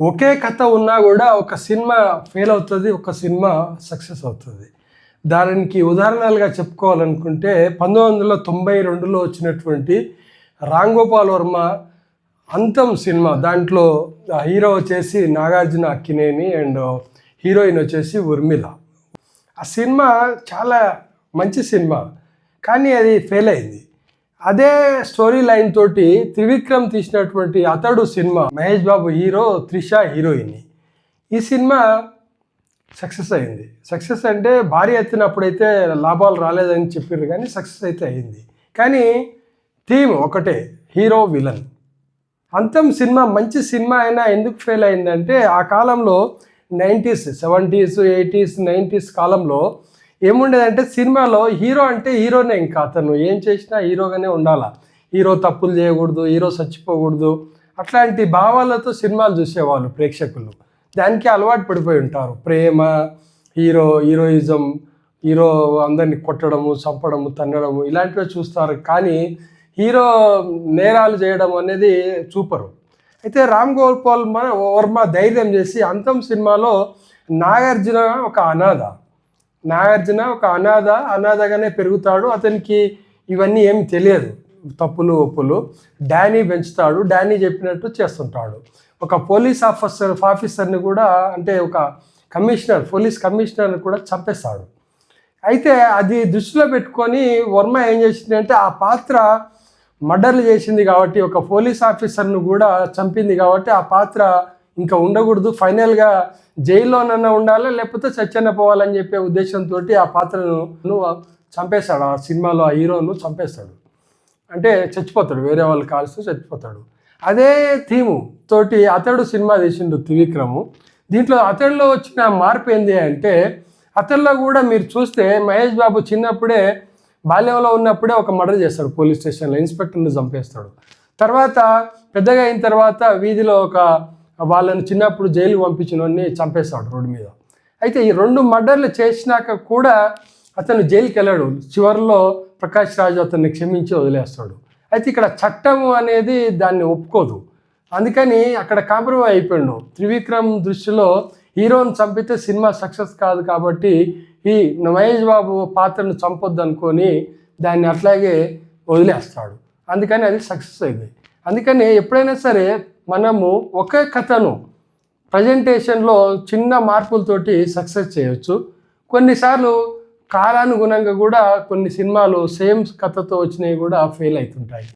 ఒకే కథ ఉన్నా కూడా ఒక సినిమా ఫెయిల్ అవుతుంది ఒక సినిమా సక్సెస్ అవుతుంది. దానికి ఉదాహరణలుగా చెప్పుకోవాలనుకుంటే పంతొమ్మిది వందల తొంభై రెండులో వచ్చినటువంటి రామ్ గోపాల్ వర్మ అంతం సినిమా దాంట్లో హీరో వచ్చేసి నాగార్జున అక్కినేని అండ్ హీరోయిన్ వచ్చేసి ఉర్మిళ ఆ సినిమా చాలా మంచి సినిమా కానీ అది ఫెయిల్ అయింది. అదే స్టోరీ లైన్ తోటి త్రివిక్రమ్ తీసినటువంటి Athadu cinema Mahesh Babu hero Trisha heroine. ఈ సినిమా సక్సెస్ అయింది. సక్సెస్ అంటే భారీ ఎత్తినప్పుడైతే లాభాలు రాలేదని చెప్పారు కానీ సక్సెస్ అయితే అయింది. కానీ థీమ్ ఒకటే హీరో విలన్. అంతం సినిమా మంచి సినిమా అయినా ఎందుకు ఫెయిల్ అయిందంటే ఆ కాలంలో నైంటీస్ సెవెంటీస్ ఎయిటీస్ నైంటీస్ కాలంలో ఏముండేదంటే సినిమాలో హీరో అంటే హీరోనే ఇంకా అతను ఏం చేసినా హీరోగానే ఉండాలా. హీరో తప్పులు చేయకూడదు హీరో చచ్చిపోకూడదు. అట్లాంటి భావాలతో సినిమాలు చూసేవాళ్ళు ప్రేక్షకులు. దానికి అలవాటు పడిపోయి ఉంటారు. ప్రేమ హీరో హీరోయిజం హీరో అందరిని కొట్టడము చంపడము తన్నడము ఇలాంటివే చూస్తారు. కానీ హీరో నేరాలు చేయడం అనేది చూపరు. అయితే రామ్ గోపాల్ మన వర్మ ధైర్యం చేసి అంతం సినిమాలో నాగార్జున ఒక అనాథ. నాగార్జున ఒక అనాథ అనాథగానే పెరుగుతాడు. అతనికి ఇవన్నీ ఏమి తెలియదు. తప్పులు ఒప్పులు. డానీ పెంచుతాడు. డానీ చెప్పినట్టు చేస్తుంటాడు. ఒక పోలీస్ ఆఫీసర్ ఆఫీసర్ని కూడా అంటే ఒక కమిషనర్ పోలీస్ కమిషనర్ని కూడా చంపేస్తాడు. అయితే అది దృష్టిలో పెట్టుకొని వర్మ ఏం చేసిందంటే ఆ పాత్ర మర్డర్లు చేసింది కాబట్టి ఒక పోలీస్ ఆఫీసర్ను కూడా చంపింది కాబట్టి ఆ పాత్ర ఇంకా ఉండకూడదు. ఫైనల్గా జైల్లోనన్నా ఉండాలి లేకపోతే చచ్చన్న పోవాలని చెప్పే ఉద్దేశంతో ఆ పాత్రను చంపేస్తాడు. ఆ సినిమాలో ఆ హీరోను చంపేస్తాడు. అంటే చచ్చిపోతాడు. వేరే వాళ్ళు కాల్స్తూ చచ్చిపోతాడు. అదే థీము తోటి అతడు సినిమా తీసిండు త్రివిక్రము. దీంట్లో అతడిలో వచ్చిన మార్పు ఏంది అంటే అతడిలో కూడా మీరు చూస్తే మహేష్ బాబు చిన్నప్పుడే బాల్యంలో ఉన్నప్పుడే ఒక మర్డర్ చేస్తాడు పోలీస్ స్టేషన్లో. ఇన్స్పెక్టర్ని చంపేస్తాడు. తర్వాత పెద్దగా అయిన తర్వాత వీధిలో ఒక వాళ్ళని చిన్నప్పుడు జైలు పంపించిన చంపేస్తాడు రోడ్డు మీద. అయితే ఈ రెండు మర్డర్లు చేసినాక కూడా అతను జైలుకి వెళ్ళాడు. చివరిలో ప్రకాష్ రాజు అతన్ని క్షమించి వదిలేస్తాడు. అయితే ఇక్కడ చట్టం అనేది దాన్ని ఒప్పుకోదు. అందుకని అక్కడ కాంప్రమైజ్ అయిపోయాడు. త్రివిక్రమ్ దృష్టిలో హీరోని చంపితే సినిమా సక్సెస్ కాదు కాబట్టి ఈ మహేష్ బాబు పాత్రను చంపొద్దు అనుకొని దాన్ని అట్లాగే వదిలేస్తాడు. అందుకని అది సక్సెస్ అయింది. అందుకని ఎప్పుడైనా సరే మనము ఒకే కథను ప్రజెంటేషన్లో చిన్న మార్పులతోటి సక్సెస్ చేయొచ్చు. కొన్నిసార్లు కాలానుగుణంగా కూడా కొన్ని సినిమాలు సేమ్ కథతో వచ్చినవి కూడా ఫెయిల్ అవుతుంటాయి.